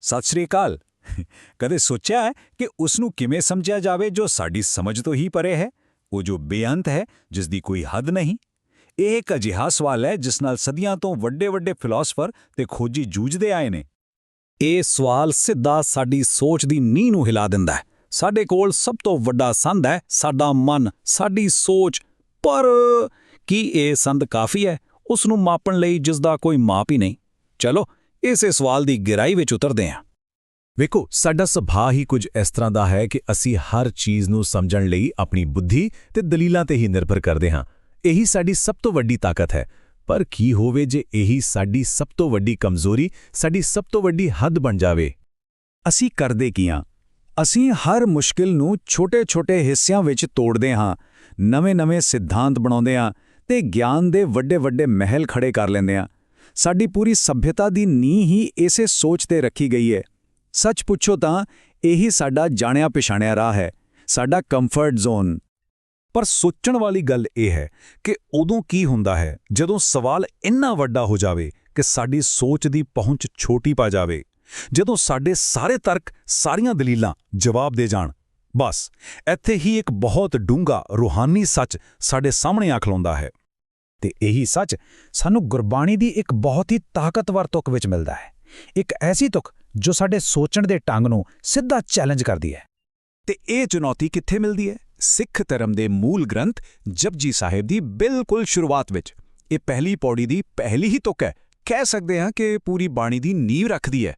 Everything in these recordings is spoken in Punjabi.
ਸਤਿ ਸ਼੍ਰੀ ਅਕਾਲ। ਕਦੇ ਸੋਚਿਆ ਹੈ ਕਿ ਉਸ ਨੂੰ ਕਿਵੇਂ ਸਮਝਿਆ ਜਾਵੇ ਜੋ ਸਾਡੀ ਸਮਝ ਤੋਂ ਹੀ ਪਰੇ ਹੈ? ਉਹ ਜੋ ਬੇਅੰਤ ਹੈ ਜਿਸ ਦੀ ਕੋਈ ਹੱਦ ਨਹੀਂ। ਇਹ ਇੱਕ ਅਜਿਹਾ ਸਵਾਲ ਹੈ, ਜਿਸ ਨਾਲ ਸਦੀਆਂ ਤੋਂ ਵੱਡੇ-ਵੱਡੇ ਫਿਲਾਸਫਰ ਤੇ ਖੋਜੀ ਜੂਝਦੇ ਆਏ ਨੇ। ਇਹ ਸਵਾਲ ਸਿੱਧਾ ਸਾਡੀ ਸੋਚ ਦੀ ਨੀਂਹ ਨੂੰ ਹਿਲਾ ਦਿੰਦਾ ਹੈ। ਸਾਡੇ ਕੋਲ ਸਭ ਤੋਂ ਵੱਡਾ ਸੰਦ ਹੈ, ਸਾਡਾ ਮਨ, ਸਾਡੀ ਸੋਚ। ਪਰ ਕੀ ਇਹ ਸੰਦ ਕਾਫੀ ਹੈ? ਉਸ ਨੂੰ ਮਾਪਣ ਲਈ ਜਿਸ ਦਾ ਕੋਈ ਮਾਪ ਹੀ ਨਹੀਂ। ਚਲੋ ਇਸੇ ਸਵਾਲ ਦੀ ਗਹਿਰਾਈ ਵਿੱਚ ਉਤਰਦੇ ਹਾਂ। ਵੇਖੋ, ਸਾਡਾ ਸੁਭਾਅ ਹੀ ਕੁਝ ਇਸ ਤਰ੍ਹਾਂ ਦਾ ਹੈ ਕਿ ਅਸੀਂ ਹਰ ਚੀਜ਼ ਨੂੰ ਸਮਝਣ ਲਈ ਆਪਣੀ ਬੁੱਧੀ ਤੇ ਦਲੀਲਾਂ ਤੇ ਹੀ ਨਿਰਭਰ ਕਰਦੇ ਹਾਂ। ਇਹੀ ਸਾਡੀ ਸਭ ਤੋਂ ਵੱਡੀ ਤਾਕਤ ਹੈ। ਪਰ ਕੀ ਹੋਵੇ ਜੇ ਇਹੀ ਸਾਡੀ ਸਭ ਤੋਂ ਵੱਡੀ ਕਮਜ਼ੋਰੀ ਸਾਡੀ ਸਭ ਤੋਂ ਵੱਡੀ ਹੱਦ ਬਣ ਜਾਵੇ? ਅਸੀਂ ਕਰਦੇ ਕੀ ਹਾਂ? ਅਸੀਂ ਹਰ ਮੁਸ਼ਕਿਲ ਨੂੰ ਛੋਟੇ-ਛੋਟੇ ਹਿੱਸਿਆਂ ਵਿੱਚ ਤੋੜਦੇ ਹਾਂ, ਨਵੇਂ-ਨਵੇਂ ਸਿਧਾਂਤ ਬਣਾਉਂਦੇ ਹਾਂ ਤੇ ਗਿਆਨ ਦੇ ਵੱਡੇ-ਵੱਡੇ ਮਹਿਲ ਖੜੇ ਕਰ ਲੈਂਦੇ ਹਾਂ। ਸਾਡੀ ਪੂਰੀ ਸਭਿਅਤਾ ਦੀ ਨੀਂਹ ਹੀ ਇਸੇ ਸੋਚ ਤੇ ਰੱਖੀ ਗਈ ਹੈ ਸੱਚ ਪੁੱਛੋ ਤਾਂ, ਇਹੀ ਸਾਡਾ ਜਾਣਿਆ ਪਛਾਣਿਆ ਰਾਹ ਹੈ, ਸਾਡਾ ਕੰਫਰਟ ਜ਼ੋਨ ਪਰ ਸੋਚਣ ਵਾਲੀ ਗੱਲ ਇਹ ਹੈ ਕਿ ਉਦੋਂ ਕੀ ਹੁੰਦਾ ਹੈ, ਜਦੋਂ ਸਵਾਲ ਇੰਨਾ ਵੱਡਾ ਹੋ ਜਾਵੇ ਕਿ ਸਾਡੀ ਸੋਚ ਦੀ ਪਹੁੰਚ ਛੋਟੀ ਪਾ ਜਾਵੇ। ਜਦੋਂ ਸਾਡੇ ਸਾਰੇ ਤਰਕ ਸਾਰੀਆਂ ਦਲੀਲਾਂ ਜਵਾਬ ਦੇ ਜਾਣ, ਬਸ, ਇੱਥੇ ਹੀ ਇੱਕ ਬਹੁਤ ਡੂੰਘਾ, ਰੂਹਾਨੀ ਸੱਚ ਸਾਡੇ ਸਾਹਮਣੇ ਆ ਖਲੋਂਦਾ ਹੈ। ਤੇ ਇਹੀ ਸੱਚ ਸਾਨੂੰ ਗੁਰਬਾਣੀ ਦੀ ਇੱਕ ਬਹੁਤ ਹੀ ਤਾਕਤਵਰ ਤੁਕ ਵਿੱਚ ਮਿਲਦਾ ਹੈ। ਇੱਕ ਐਸੀ ਤੁਕ ਜੋ ਸਾਡੇ ਸੋਚਣ ਦੇ ਢੰਗ ਨੂੰ ਸਿੱਧਾ ਚੈਲੰਜ ਕਰਦੀ ਹੈ। ਤੇ ਇਹ ਚੁਣੌਤੀ ਕਿੱਥੇ ਮਿਲਦੀ ਹੈ? ਸਿੱਖ ਧਰਮ ਦੇ ਮੂਲ ਗ੍ਰੰਥ ਜਪਜੀ ਸਾਹਿਬ ਦੀ ਬਿਲਕੁਲ ਸ਼ੁਰੂਆਤ ਵਿੱਚ। ਇਹ ਪਹਿਲੀ ਪੌੜੀ ਦੀ ਪਹਿਲੀ ਹੀ ਤੁਕ ਹੈ। ਕਹਿ ਸਕਦੇ ਹਾਂ ਕਿ ਪੂਰੀ ਬਾਣੀ ਦੀ ਨੀਂਹ ਰੱਖਦੀ ਹੈ।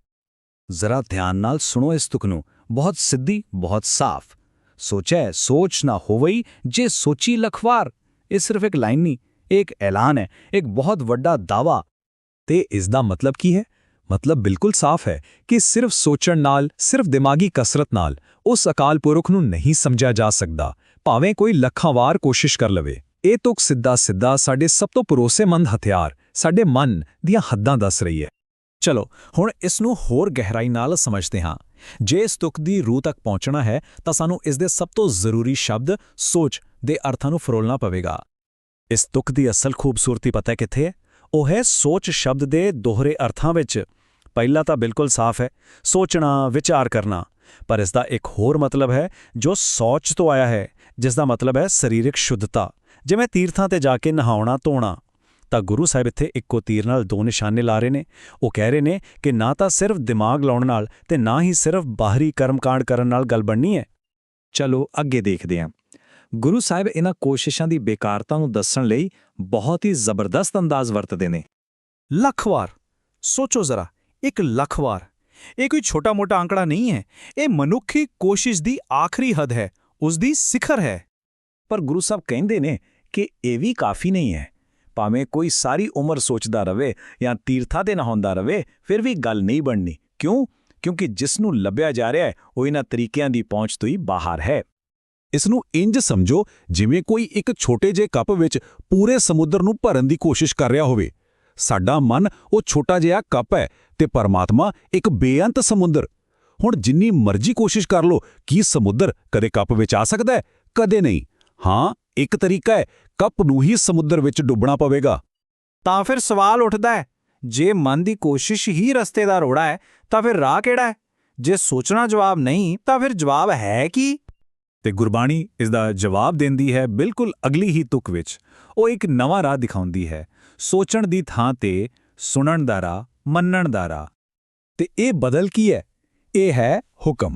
ਜ਼ਰਾ ਧਿਆਨ ਨਾਲ ਸੁਣੋ ਇਸ ਤੁਕ ਨੂੰ। ਬਹੁਤ ਸਿੱਧੀ, ਬਹੁਤ ਸਾਫ਼। ਸੋਚੈ, ਸੋਚ ਨਾ ਹੋਵਈ ਜੇ ਸੋਚੀ ਲਖਵਾਰ। ਇਹ ਸਿਰਫ ਇੱਕ ਲਾਈਨ ਨਹੀਂ। ਇਹ ਇੱਕ ਐਲਾਨ ਹੈ ਇੱਕ ਬਹੁਤ ਵੱਡਾ ਦਾਵਾ ਤੇ ਇਸ ਦਾ ਮਤਲਬ ਕੀ ਹੈ ਮਤਲਬ ਬਿਲਕੁਲ ਸਾਫ਼ ਹੈ ਕਿ ਸਿਰਫ ਸੋਚਣ ਨਾਲ ਸਿਰਫ ਦਿਮਾਗੀ ਕਸਰਤ ਨਾਲ ਉਸ ਅਕਾਲ ਪੁਰਖ ਨੂੰ ਨਹੀਂ ਸਮਝਿਆ ਜਾ ਸਕਦਾ ਭਾਵੇਂ ਕੋਈ ਲੱਖਾਂ ਵਾਰ ਕੋਸ਼ਿਸ਼ ਕਰ ਲਵੇ ਇਹ ਤੁਕ ਸਿੱਧਾ ਸਿੱਧਾ ਸਾਡੇ ਸਭ ਤੋਂ ਭਰੋਸੇਮੰਦ ਹਥਿਆਰ ਸਾਡੇ ਮਨ ਦੀਆਂ ਹੱਦਾਂ ਦੱਸ ਰਹੀ ਹੈ ਚਲੋ ਹੁਣ ਇਸ ਨੂੰ ਹੋਰ ਗਹਿਰਾਈ ਨਾਲ ਸਮਝਦੇ ਹਾਂ ਜੇ ਇਸ ਤੁਕ ਦੀ ਰੂਹ ਤੱਕ ਪਹੁੰਚਣਾ ਹੈ ਤਾਂ ਸਾਨੂੰ ਇਸ ਦੇ ਸਭ ਤੋਂ ਜ਼ਰੂਰੀ ਸ਼ਬਦ ਸੋਚ ਦੇ ਅਰਥਾਂ ਨੂੰ ਫਰੋਲਣਾ ਪਵੇਗਾ ਇਸ ਤੁਕ ਦੀ ਅਸਲ ਖੂਬਸੂਰਤੀ ਪਤਾ ਕਿੱਥੇ ਹੈ? ਉਹ ਹੈ ਸੋਚ ਸ਼ਬਦ ਦੇ ਦੋਹਰੇ ਅਰਥਾਂ ਵਿੱਚ। ਪਹਿਲਾ ਤਾਂ ਬਿਲਕੁਲ ਸਾਫ਼ ਹੈ, ਸੋਚਣਾ, ਵਿਚਾਰ ਕਰਨਾ। ਪਰ ਇਸ ਦਾ ਇੱਕ ਹੋਰ ਮਤਲਬ ਹੈ, ਜੋ ਸੋਚ ਤੋਂ ਆਇਆ ਹੈ ਜਿਸ ਦਾ ਮਤਲਬ ਹੈ ਸਰੀਰਕ ਸ਼ੁੱਧਤਾ। ਜਿਵੇਂ ਤੀਰਥਾਂ ਤੇ ਜਾ ਕੇ ਨਹਾਉਣਾ, ਧੋਣਾ। ਤਾਂ ਗੁਰੂ ਸਾਹਿਬ ਇੱਥੇ ਇੱਕੋ ਤੀਰ ਨਾਲ ਦੋ ਨਿਸ਼ਾਨੇ ਲਾ ਰਹੇ ਨੇ। ਉਹ ਕਹਿ ਰਹੇ ਨੇ ਕਿ ਨਾ ਤਾਂ ਸਿਰਫ ਦਿਮਾਗ ਲਾਉਣ ਨਾਲ ਤੇ ਨਾ ਹੀ ਸਿਰਫ ਬਾਹਰੀ ਕਰਮਕਾਂਡ ਕਰਨ ਨਾਲ ਗੱਲ ਬਣਨੀ ਹੈ। ਚਲੋ, ਅੱਗੇ ਦੇਖਦੇ ਹਾਂ। ਗੁਰੂ ਸਾਹਿਬ ਇਹਨਾਂ ਕੋਸ਼ਿਸ਼ਾਂ ਦੀ ਬੇਕਾਰਤਾ ਨੂੰ ਦੱਸਣ ਲਈ ਬਹੁਤ ਹੀ ਜ਼ਬਰਦਸਤ ਅੰਦਾਜ਼ ਵਰਤਦੇ ਨੇ। ਲੱਖ ਵਾਰ ਸੋਚੋ ਜ਼ਰਾ ਇੱਕ ਲੱਖ ਵਾਰ ਇਹ ਕੋਈ ਛੋਟਾ-ਮੋਟਾ ਅੰਕੜਾ ਨਹੀਂ ਹੈ ਇਹ ਮਨੁੱਖੀ ਕੋਸ਼ਿਸ਼ ਦੀ ਆਖਰੀ ਹੱਦ ਹੈ ਉਸ ਦੀ ਸਿਖਰ ਹੈ। ਪਰ ਗੁਰੂ ਸਾਹਿਬ ਕਹਿੰਦੇ ਨੇ ਕਿ ਇਹ ਵੀ ਕਾਫੀ ਨਹੀਂ ਹੈ ਭਾਵੇਂ ਕੋਈ ਸਾਰੀ ਉਮਰ ਸੋਚਦਾ ਰਵੇ ਜਾਂ ਤੀਰਥਾਂ ਤੇ ਨਹਾਉਂਦਾ ਰਵੇ ਫਿਰ ਵੀ ਗੱਲ ਨਹੀਂ ਬਣਨੀ। ਕਿਉਂ? ਕਿਉਂਕਿ ਜਿਸ ਨੂੰ ਲੱਭਿਆ ਜਾ ਰਿਹਾ ਹੈ ਉਹ ਇਹਨਾਂ ਤਰੀਕਿਆਂ ਦੀ ਪਹੁੰਚ ਤੋਂ ਹੀ ਬਾਹਰ ਹੈ। ਇਸ ਨੂੰ ਇੰਜ ਸਮਝੋ ਜਿਵੇਂ ਕੋਈ ਇੱਕ ਛੋਟੇ ਜਿਹੇ ਕੱਪ ਵਿੱਚ ਪੂਰੇ ਸਮੁੰਦਰ ਨੂੰ ਭਰਨ ਦੀ ਕੋਸ਼ਿਸ਼ ਕਰ ਰਿਹਾ ਹੋਵੇ। ਸਾਡਾ ਮਨ ਉਹ ਛੋਟਾ ਜਿਹਾ ਕੱਪ ਹੈ ਤੇ ਪਰਮਾਤਮਾ ਇੱਕ ਬੇਅੰਤ ਸਮੁੰਦਰ। ਹੁਣ ਜਿੰਨੀ ਮਰਜ਼ੀ ਕੋਸ਼ਿਸ਼ ਕਰ ਲੋ ਕੀ ਸਮੁੰਦਰ ਕਦੇ ਕੱਪ ਵਿੱਚ ਆ ਸਕਦਾ ਹੈ, ਕਦੇ ਨਹੀਂ। ਹਾਂ, ਇੱਕ ਤਰੀਕਾ ਹੈ, ਕੱਪ ਨੂੰ ਹੀ ਸਮੁੰਦਰ ਵਿੱਚ ਡੁੱਬਣਾ ਪਵੇਗਾ। ਤਾਂ ਫਿਰ ਸਵਾਲ ਉੱਠਦਾ ਹੈ, ਜੇ ਮਨ ਦੀ ਕੋਸ਼ਿਸ਼ ਹੀ ਰਸਤੇ ਦਾ ਰੋੜਾ ਹੈ, ਤਾਂ ਫਿਰ ਰਾਹ ਕਿਹੜਾ ਹੈ? ਜੇ ਸੋਚਣਾ ਜਵਾਬ ਨਹੀਂ, ਤਾਂ ਫਿਰ ਜਵਾਬ ਹੈ ਕੀ? ਤੇ ਗੁਰਬਾਣੀ ਇਸ ਦਾ ਜਵਾਬ ਦਿੰਦੀ ਹੈ ਬਿਲਕੁਲ ਅਗਲੀ ਹੀ ਤੁਕ ਵਿੱਚ। ਉਹ ਇੱਕ ਨਵਾਂ ਰਾਹ ਦਿਖਾਉਂਦੀ ਹੈ। ਸੋਚਣ ਦੀ ਥਾਂ ਤੇ, ਸੁਣਨ ਦਾ ਰਾਹ, ਮੰਨਣ ਦਾ ਰਾਹ। ਤੇ ਇਹ ਬਦਲ ਕੀ ਹੈ? ਇਹ ਹੈ ਹੁਕਮ।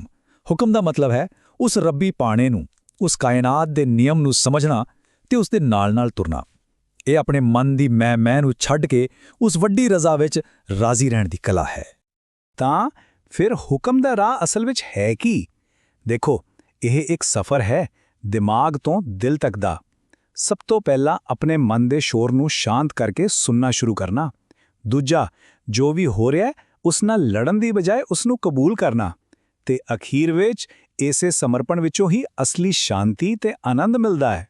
ਹੁਕਮ ਦਾ ਮਤਲਬ ਹੈ ਉਸ ਰੱਬੀ ਪਾਣੇ ਨੂੰ, ਉਸ ਕਾਇਨਾਤ ਦੇ ਨਿਯਮ ਨੂੰ ਸਮਝਣਾ ਤੇ ਉਸ ਦੇ ਨਾਲ-ਨਾਲ ਤੁਰਨਾ। ਇਹ ਆਪਣੇ ਮਨ ਦੀ ਮੈਂ ਮੈਂ ਨੂੰ ਛੱਡ ਕੇ ਉਸ ਵੱਡੀ ਰਜ਼ਾ ਵਿੱਚ ਰਾਜ਼ੀ ਰਹਿਣ ਦੀ ਕਲਾ ਹੈ। ਤਾਂ ਫਿਰ ਹੁਕਮ ਦਾ ਰਾਹ ਅਸਲ ਵਿੱਚ ਹੈ ਕੀ? ਦੇਖੋ ਇਹ ਇੱਕ ਸਫ਼ਰ ਹੈ ਦਿਮਾਗ ਤੋਂ ਦਿਲ ਤੱਕ ਦਾ। ਸਭ ਤੋਂ ਪਹਿਲਾਂ ਆਪਣੇ ਮਨ ਦੇ ਸ਼ੋਰ ਨੂੰ ਸ਼ਾਂਤ ਕਰਕੇ ਸੁਣਨਾ ਸ਼ੁਰੂ ਕਰਨਾ। ਦੂਜਾ, ਜੋ ਵੀ ਹੋ ਰਿਹਾ ਉਸ ਨਾਲ ਲੜਨ ਦੀ ਬਜਾਏ ਉਸ ਨੂੰ ਕਬੂਲ ਕਰਨਾ। ਤੇ ਅਖੀਰ ਵਿੱਚ ਇਸੇ ਸਮਰਪਣ ਵਿੱਚੋਂ ਹੀ ਅਸਲੀ ਸ਼ਾਂਤੀ ਤੇ ਆਨੰਦ ਮਿਲਦਾ ਹੈ।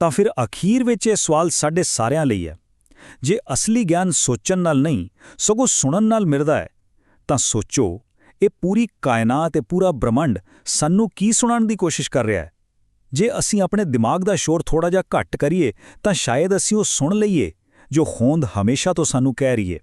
ਤਾਂ ਫਿਰ ਅਖੀਰ ਵਿੱਚ ਇਹ ਸਵਾਲ ਸਾਡੇ ਸਾਰਿਆਂ ਲਈ ਹੈ। ਜੇ ਅਸਲੀ ਗਿਆਨ ਸੋਚਣ ਨਾਲ ਨਹੀਂ, ਸਗੋਂ ਸੁਣਨ ਨਾਲ ਮਿਲਦਾ ਹੈ, ਤਾਂ ਸੋਚੋ ਇਹ ਪੂਰੀ ਕਾਇਨਾਤ ਤੇ ਪੂਰਾ ਬ੍ਰਹਮੰਡ ਸਾਨੂੰ ਕੀ ਸੁਣਾਉਣ ਦੀ ਕੋਸ਼ਿਸ਼ ਕਰ ਰਿਹਾ ਹੈ? ਜੇ ਅਸੀਂ ਆਪਣੇ ਦਿਮਾਗ ਦਾ ਸ਼ੋਰ ਥੋੜਾ ਜਿਹਾ ਘੱਟ ਕਰੀਏ, ਤਾਂ ਸ਼ਾਇਦ ਅਸੀਂ ਉਹ ਸੁਣ ਲਈਏ ਜੋ ਹੋਂਦ ਹਮੇਸ਼ਾ ਤੋਂ ਸਾਨੂੰ ਕਹਿ ਰਹੀ ਹੈ।